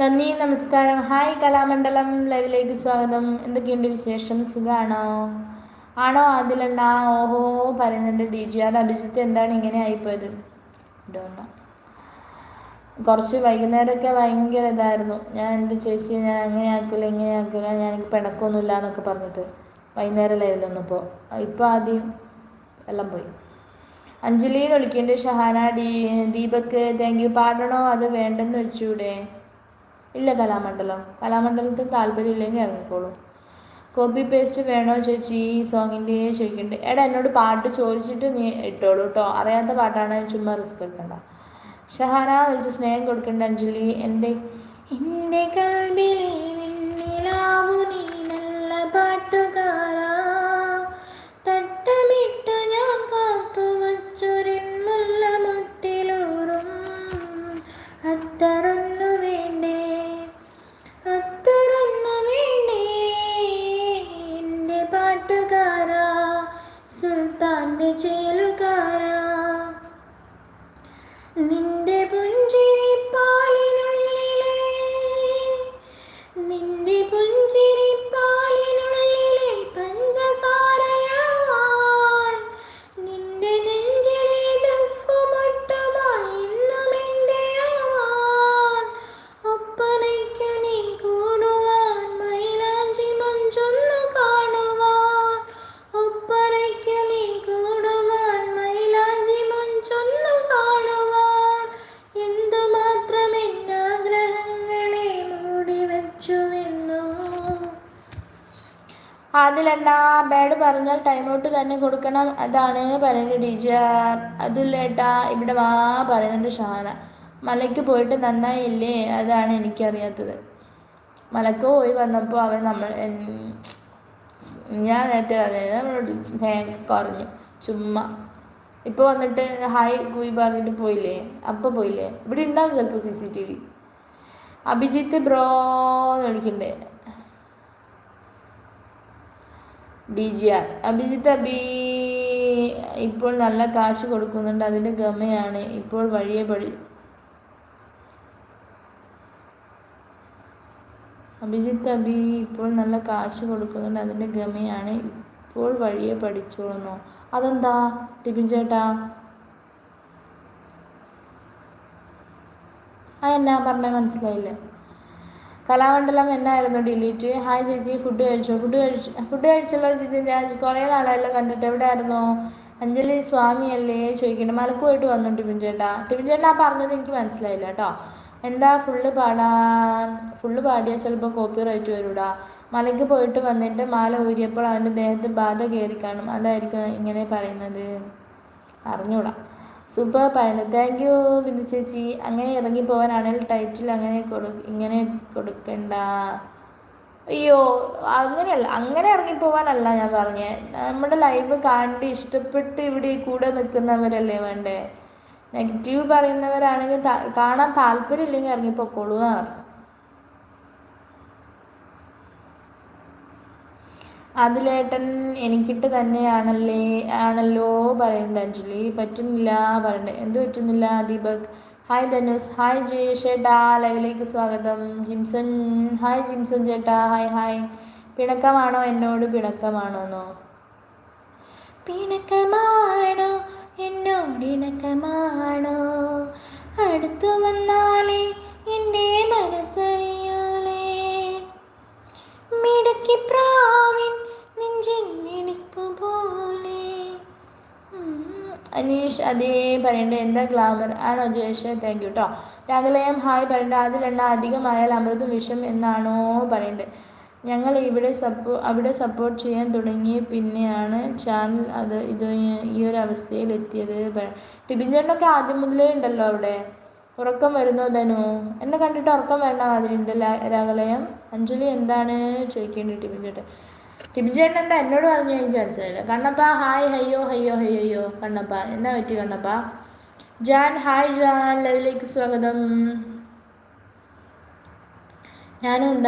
നന്ദി നമസ്കാരം. ഹായ് കലാമണ്ഡലം ലൈവിലേക്ക് സ്വാഗതം. എന്തൊക്കെയുണ്ട് വിശേഷം? സുഖമാണോ ആണോ അതിലുണ്ടാ ഓഹോ പറയുന്നുണ്ട് ഡി ജി ആർ അഭിജിത്ത്. എന്താണ് ഇങ്ങനെ ആയിപ്പോയത്? ഡോണ കുറച്ച് വൈകുന്നേരമൊക്കെ ഭയങ്കര ഇതായിരുന്നു. ഞാൻ എന്റെ ചേച്ചി ഞാൻ അങ്ങനെ ആക്കില്ല ഇങ്ങനെ ആക്കില്ല ഞാൻ പിണക്കൊന്നുമില്ല എന്നൊക്കെ പറഞ്ഞിട്ട് വൈകുന്നേരം ലൈവിലൊന്നും ഇപ്പോൾ ആദ്യം എല്ലാം പോയി. അഞ്ജലി വിളിക്കുന്നുണ്ട്. ഷഹാന ഡീ ദീപക്ക് താങ്ക് യു പാടണോ? അത് വേണ്ടെന്ന് വെച്ചൂടെ? ഇല്ല കലാമണ്ഡലം. കലാമണ്ഡലത്തിൽ താല്പര്യമില്ലെങ്കിൽ ഇറങ്ങിക്കോളൂ. കോപ്പി പേസ്റ്റ് വേണോ ചേച്ചി? ഈ സോങ്ങിന്റെ ചോദിക്കുന്നുണ്ട് എടാ എന്നോട് പാട്ട് ചോദിച്ചിട്ട് നീ ഇട്ടോളൂ കേട്ടോ അറിയാത്ത പാട്ടാണ് ചുമ്മാ റിസ്ക് എടുക്കണ്ട. ഷഹാന വിളിച്ച് സ്നേഹം കൊടുക്കണ്ട അഞ്ജലി. എന്റെ എന്റെ കൽബിലെ നീ ചേലുകാരാ. അതിലെണ്ണ ബാഡ് പറഞ്ഞാൽ ടൈം ഔട്ട് തന്നെ കൊടുക്കണം. അതാണ് പറയുന്നത് ടീച്ചർ അതില്ലേട്ടാ ഇവിടെ വാ പറയുന്നുണ്ട് ഷാന. മലയ്ക്ക് പോയിട്ട് നന്നായില്ലേ? അതാണ് എനിക്കറിയാത്തത്. മലക്ക് പോയി വന്നപ്പോൾ അവൻ നമ്മൾ ഞാൻ നേരത്തെ പറഞ്ഞത് നമ്മളോട് സ്നേഹം കുറഞ്ഞു ചുമ്മാ. ഇപ്പോൾ വന്നിട്ട് ഹായ് കൂയി പറഞ്ഞിട്ട് പോയില്ലേ? അപ്പോൾ പോയില്ലേ? ഇവിടെ ഉണ്ടാവും ചിലപ്പോൾ C C T V Abhijith bro എന്ന് വിളിക്കണ്ടേ. D G R Abhijith Abhi ഇപ്പോൾ നല്ല കാശ് കൊടുക്കുന്നുണ്ട്. അതിന്റെ ഗമയാണ്. ഇപ്പോൾ വഴിയെ പഴി അഭിജിത്ത് അബി ഇപ്പോൾ നല്ല കാശ് കൊടുക്കുന്നുണ്ട്. അതിന്റെ ഗമയാണ്. ഇപ്പോൾ വഴിയെ പഠിച്ചോളുന്നു. അതെന്താ ടിബിൻ ചേട്ടാ? ആ എന്നാ പറഞ്ഞ മനസ്സിലായില്ലേ. കലാമണ്ഡലം എന്നായിരുന്നു ഡിലീറ്റ്. ഹായ് ചേച്ചി ഫുഡ് കഴിച്ചോ? ഫുഡ് കഴിച്ചു ഫുഡ് കഴിച്ചല്ലോ ജിതിൻ രാജ് കുറേ നാളായല്ലോ കണ്ടിട്ട്. എവിടെയായിരുന്നോ? അഞ്ജലി സ്വാമി അല്ലേ ചോദിക്കണ്ട. മലക്ക് പോയിട്ട് വന്നു ടിബിൻ ചേട്ടാ ടിബിൻ ചേട്ടാ പറഞ്ഞത് എനിക്ക് മനസ്സിലായില്ല കേട്ടോ. എന്താ ഫുള്ള് പാടാൻ? ഫുള്ള് പാടിയാൽ ചിലപ്പോൾ കോപ്പി റൈറ്റ് വരൂടാ. മലയ്ക്ക് പോയിട്ട് വന്നിട്ട് മാല ഊരിയപ്പോൾ അവന്റെ ദേഹത്ത് ബാധ കയറി കാണും. അതായിരിക്കും ഇങ്ങനെ പറയുന്നത്. അറിഞ്ഞൂടാ. സൂപ്പർ പറയുന്നത് താങ്ക് യു ബിന്ദു ചേച്ചി. അങ്ങനെ ഇറങ്ങി പോകാനാണെങ്കിൽ ടൈറ്റിൽ അങ്ങനെ കൊടു ഇങ്ങനെ കൊടുക്കണ്ട. അയ്യോ അങ്ങനെയല്ല അങ്ങനെ ഇറങ്ങി പോകാനല്ല ഞാൻ പറഞ്ഞേ. നമ്മുടെ ലൈവ് കണ്ട് ഇഷ്ടപ്പെട്ട് ഇവിടെ കൂടെ നിൽക്കുന്നവരല്ലേ വേണ്ടേ? നെഗറ്റീവ് പറയുന്നവരാണെങ്കിൽ കാണാൻ താല്പര്യം ഇല്ലെങ്കിൽ ഇറങ്ങിപ്പോക്കോളൂ എന്നാ അതിലേട്ടൻ എനിക്കിട്ട് തന്നെയാണല്ലേ ആണല്ലോ പറയണ്ട അഞ്ജലി. പറ്റുന്നില്ല പറയണ്ട. എന്ത് പറ്റുന്നില്ല ദീപക്? ഹായ് ധനുസ്. ഹായ് ജയേഷ് ചേട്ടാ ലൈവിലേക്ക് സ്വാഗതം. ജിംസൺ. ഹായ് ജിംസൺ ചേട്ടാ ഹായ് ഹായ് പിണക്കമാണോ എന്നോട് പിണക്കമാണോന്നോ? പിണക്കമാണോ? എന്നോട് ഇണക്കമാണോ? അടുത്തു വന്നാലേ എന്റെ അനീഷ് അതേ പറയണ്ട എന്താ ഗ്ലാമർ ആണോ ജയേഷ്? താങ്ക് യു കേട്ടോ രാഗലയം ഹായ് പറയണ്ട അതിലെണ്ണ അധികമായാൽ അമൃതും വിഷം എന്നാണോ പറയണ്ടത് ഞങ്ങൾ ഇവിടെ സപ്പോ അവിടെ സപ്പോർട്ട് ചെയ്യാൻ തുടങ്ങി പിന്നെയാണ് ചാനൽ അത് ഇത് ഈ ഒരു അവസ്ഥയിൽ എത്തിയത് ടിബിൻ ചേട്ടനൊക്കെ ആദ്യം മുതലേ ഉണ്ടല്ലോ അവിടെ. ഉറക്കം വരുന്നു ധനു? എന്നെ കണ്ടിട്ട് ഉറക്കം വരണ മാതിരി ഉണ്ട് രാഗലയം അഞ്ജലി എന്താണ് ചോദിക്കേണ്ടത് ടിബിൻ ചേട്ടൻ? ടിബിൻ ചേട്ടൻ എന്താ എന്നോട് പറഞ്ഞു എനിക്ക് മനസ്സിലായില്ല കണ്ണപ്പ ഹായ് ഹയ്യോ ഹയ്യോ ഹയ്യോ കണ്ണപ്പ എന്നാ പറ്റി കണ്ണപ്പ? ജാൻ ഹായ് ജാൻ ലൈവിലേക്ക് സ്വാഗതം. ഞാനും